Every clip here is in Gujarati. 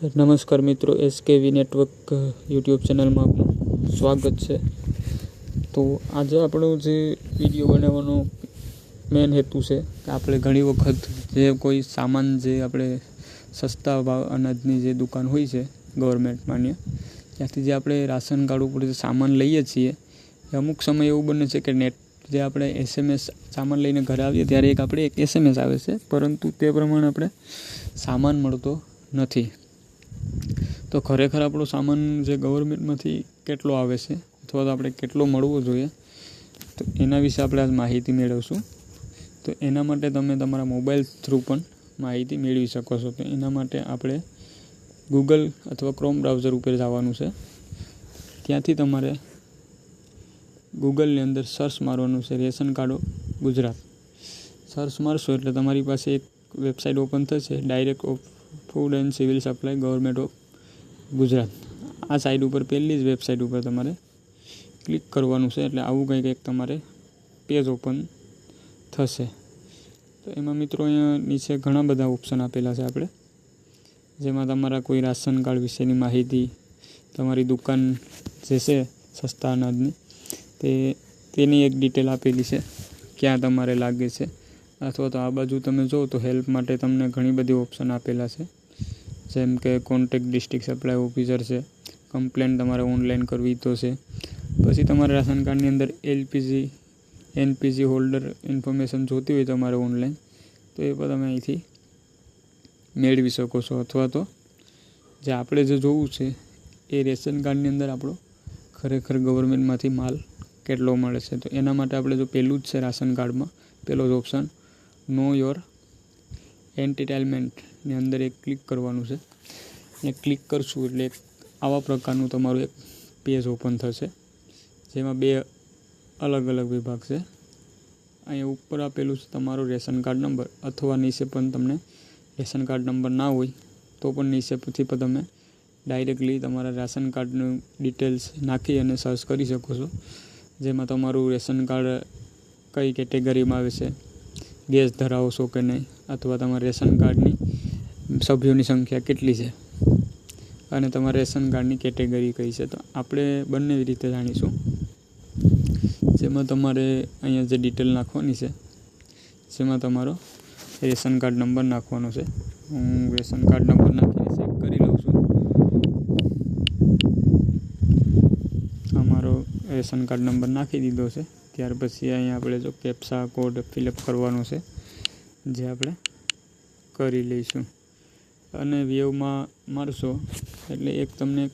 નમસ્કાર મિત્રો એસકેવી નેટવર્ક યુટ્યુબ ચેનલમાં આપનું સ્વાગત છે. તો આજે આપણો જે વીડિયો બનાવવાનો મેન હેતુ છે કે આપણે ઘણી વખત જે કોઈ સામાન જે આપણે સસ્તા ભાવ અનાજની જે દુકાન હોય છે ગવર્મેન્ટ માન્ય, ત્યાંથી જે આપણે રાશન કાર્ડ ઉપર જે સામાન લઈએ છીએ, એ અમુક સમય એવું બને છે કે નેટ જે આપણે એસએમએસ સામાન લઈને ઘરે આવીએ ત્યારે એક આપણે એક એસએમએસ આવે છે, પરંતુ તે પ્રમાણે આપણે સામાન મળતો નથી. તો ખરેખર આપણો સામાન જે ગવર્મેન્ટમાંથી કેટલો આવે છે, અથવા તો આપણે કેટલો મળવો જોઈએ, તો એના વિશે આપણે આજ માહિતી મેળવશું. તો એના માટે તમે તમારા મોબાઈલ થ્રુ પણ માહિતી મેળવી શકો છો. તો એના માટે આપણે ગૂગલ અથવા ક્રોમ બ્રાઉઝર ઉપર જવાનું છે. ત્યાંથી તમારે ગૂગલની અંદર સર્ચ મારવાનું છે. રેશન કાર્ડો ગુજરાત. સર્ચ મારશો એટલે તમારી પાસે એક વેબસાઇટ ઓપન થશે. Direct food and civil supply government of Gujarat આ સાઇટ ઉપર, પહેલી જ વેબસાઇટ ઉપર તમારે ક્લિક કરવાનું છે. એટલે આવું કંઈક, એક તમારે પેજ ઓપન થશે. તો એમાં મિત્રો અહીંયા નીચે ઘણા બધા ઓપ્શન આપેલા છે આપણે. જેમાં તમારા કોઈ રાશન કાર્ડ વિશેની માહિતી, તમારી દુકાન જે છે, સસ્તા અનાજની, તે, તેની એક ડિટેલ આપેલી છે. ક્યાં તમારે લાગે છે. અથવા તો આ બાજુ તમે જુઓ તો હેલ્પ માટે તમને ઘણી બધી ઓપ્શન આપેલા છે. જેમ કે કોન્ટેક્ટ ડિસ્ટ્રિક્ટ સપ્લાય ઓફિસર છે, કમ્પ્લેન તમારે ઓનલાઈન કરવી તો છે. પછી તમારે રાશન કાર્ડની અંદર એલપીજી, એનપીજી હોલ્ડર ઇન્ફોર્મેશન જોતી હોય તમારે ઓનલાઈન, તો એ પણ તમે અહીંથી મેળવી શકો છો. અથવા તો જે આપણે જે જોવું છે, એ રેશન કાર્ડની અંદર આપણો ખરેખર ગવર્મેન્ટમાંથી માલ કેટલો મળે છે. તો એના માટે આપણે જો પહેલું જ છે રાશન કાર્ડમાં પહેલો જ ઓપ્શન નો યોર એન્ટિટાઇલમેન્ટની અંદર એક ક્લિક કરવાનું છે. અને ક્લિક કરશું એટલે આવા પ્રકારનું તમારું એક પેજ ઓપન થશે. જેમાં બે અલગ અલગ વિભાગ છે. અહીંયા ઉપર આપેલું છે તમારો રેશન કાર્ડ નંબર અથવા નીચે પણ તમને રેશન કાર્ડ નંબર ના હોય તો પણ નીચે પછી પણ તમે ડાયરેક્ટલી તમારા રેશન કાર્ડનું ડિટેલ્સ નાખી અને સર્ચ કરી શકો છો. જેમાં તમારું રેશન કાર્ડ કઈ કેટેગરીમાં આવે છે ગેસ ધરાવો છો કે નહીં? અથવા તમારા રેશન કાર્ડની સભ્યોની સંખ્યા કેટલી છે? અને તમારા રેશન કાર્ડની કેટેગરી કઈ છે? તો આપણે બંને રીતે જાણીશું. જેમાં તમારે અહીંયા જે ડિટેલ નાખવાની છે, જેમાં તમારો રેશન કાર્ડ નંબર નાખવાનો છે. હું રેશન કાર્ડ નંબર નાખીને ચેક કરી લઉં છું. અમારો રેશન કાર્ડ નંબર નાખી દીધો છે. ત્યાર પછી અહીંયા આપણે જો કેપ્સા કોડ ફિલઅપ કરવાનો છે, જે આપણે કરી લઈશું. અને વ્યવમાં મારશો એટલે એક તમને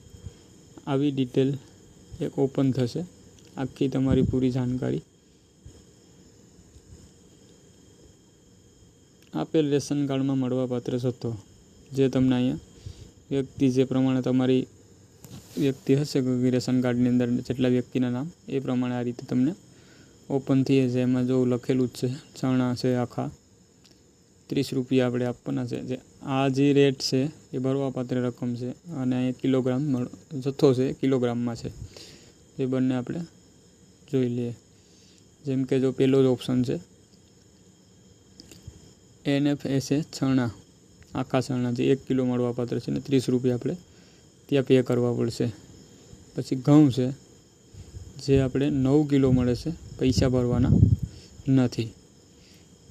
આવી ડિટેલ એક ઓપન થશે, આખી તમારી પૂરી જાણકારી. આપેલ રેશન કાર્ડમાં મળવાપાત્ર થતો જે તમને અહીંયા વ્યક્તિ જે પ્રમાણે તમારી વ્યક્તિ હશે રેશન કાર્ડની અંદર જેટલા વ્યક્તિના નામ, એ પ્રમાણે આ રીતે તમને ઓપન થઈ છે, એમાં જો લખેલું જ છે, ચણા છે આખા. ત્રીસ રૂપિયા આપણે આપવાના છે. જે આ જે રેટ છે, એ ભરવાપાત્ર રકમ છે અને અહીંયા કિલોગ્રામ જથ્થો છે કિલોગ્રામમાં છે. એ બંને આપણે જોઈ લઈએ. જેમ કે જો પહેલો જ ઓપ્શન છે. એનએફ છે ચણા, આખા ચણા જે એક કિલો મળવાપાત્ર છે ને ત્રીસ રૂપિયા આપણે ત્યાં પે કરવા પડશે. પછી ઘઉં છે. જે આપણે નવ કિલો મળે છે, પૈસા ભરવાના નથી.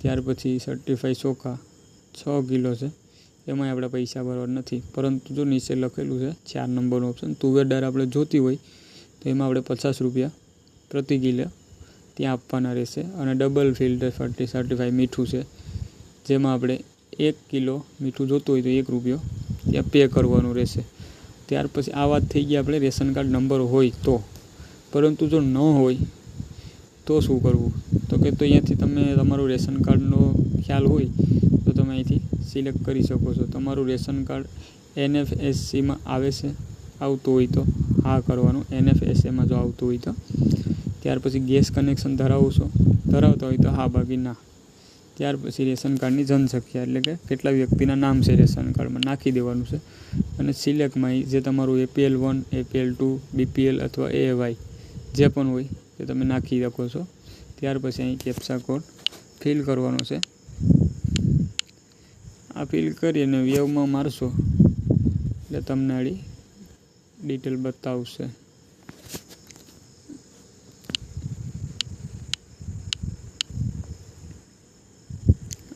ત્યાર પછી સર્ટિફાઈ ચોખા છ કિલો છે, એમાંય આપણે પૈસા ભરવાના નથી. પરંતુ જો નીચે લખેલું છે, ચાર નંબરનું ઓપ્શન તુવેર દાળ આપણે જોતી હોય, તો એમાં આપણે પચાસ રૂપિયા પ્રતિ કિલો ત્યાં આપવાના રહેશે. અને ડબલ ફિલ્ટર ફર્ટી સર્ટિફાઈ મીઠું છે, જેમાં આપણે એક કિલો મીઠું જોતું હોય તો એક રૂપિયો ત્યાં પે કરવાનું રહેશે. ત્યાર પછી આ વાત થઈ ગઈ આપણે રેશન કાર્ડ નંબર હોય તો. પરંતુ જો ન હોય, તો શું કરવું? તો કે તો અહીંયાથી તમે તમારું રેશન કાર્ડનો ખ્યાલ હોય, તો તમે અહીંથી સિલેક્ટ કરી શકો છો. તમારું રેશન કાર્ડ એનએફએસસીમાં આવે છે, આવતું હોય તો હા કરવાનું. એનએફએસએમાં જો આવતું હોય તો. ત્યાર પછી ગેસ કનેક્શન ધરાવો છો, ધરાવતા હોય તો હા બાકી ના. ત્યાર પછી રેશન કાર્ડની જનસંખ્યા, એટલે કે કેટલા વ્યક્તિના નામ છે રેશન કાર્ડમાં, નાખી દેવાનું છે. અને સિલેક્ટમાં જે તમારું APL one, APL two, BPL અથવા એએવાય જે પણ હોય તે તમે નાખી શકો છો. ત્યાર પછી અહીં કેપ્સા કોડ ફિલ કરવાનો છે. આ ફિલ કરી અને વ્યવમાં મારશો એટલે તમને આડી ડિટેલ બતાવશે.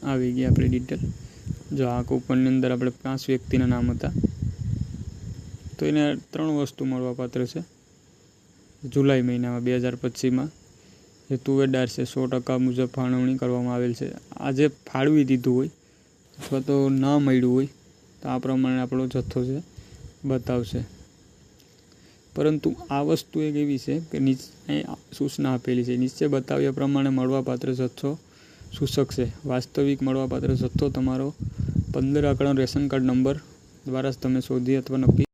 આવી ગઈ આપણી ડિટેલ જો આ કૂપનની અંદર આપણે પાંચ વ્યક્તિના નામ હતા. તો એને ત્રણ વસ્તુ મળવાપાત્ર છે. જુલાઈ મહિનામાં બે હજાર પચીસમાં જે તુવેરદાર છે, સો ટકા મુજબ ફાળવણી કરવામાં આવેલ છે. આ જે ફાળવી દીધું હોય, અથવા તો ના મળ્યું હોય, તો આ પ્રમાણે આપણો જથ્થો છે, બતાવશે. પરંતુ આ વસ્તુ એક એવી છે કે નીચે સૂચના આપેલી છે. નીચે બતાવ્યા પ્રમાણે મળવાપાત્ર જથ્થો સૂચક છે. વાસ્તવિક મળવાપાત્ર જથ્થો તમારો પંદર આંકડાનો રેશન કાર્ડ નંબર દ્વારા જ તમે શોધી અથવા નક્કી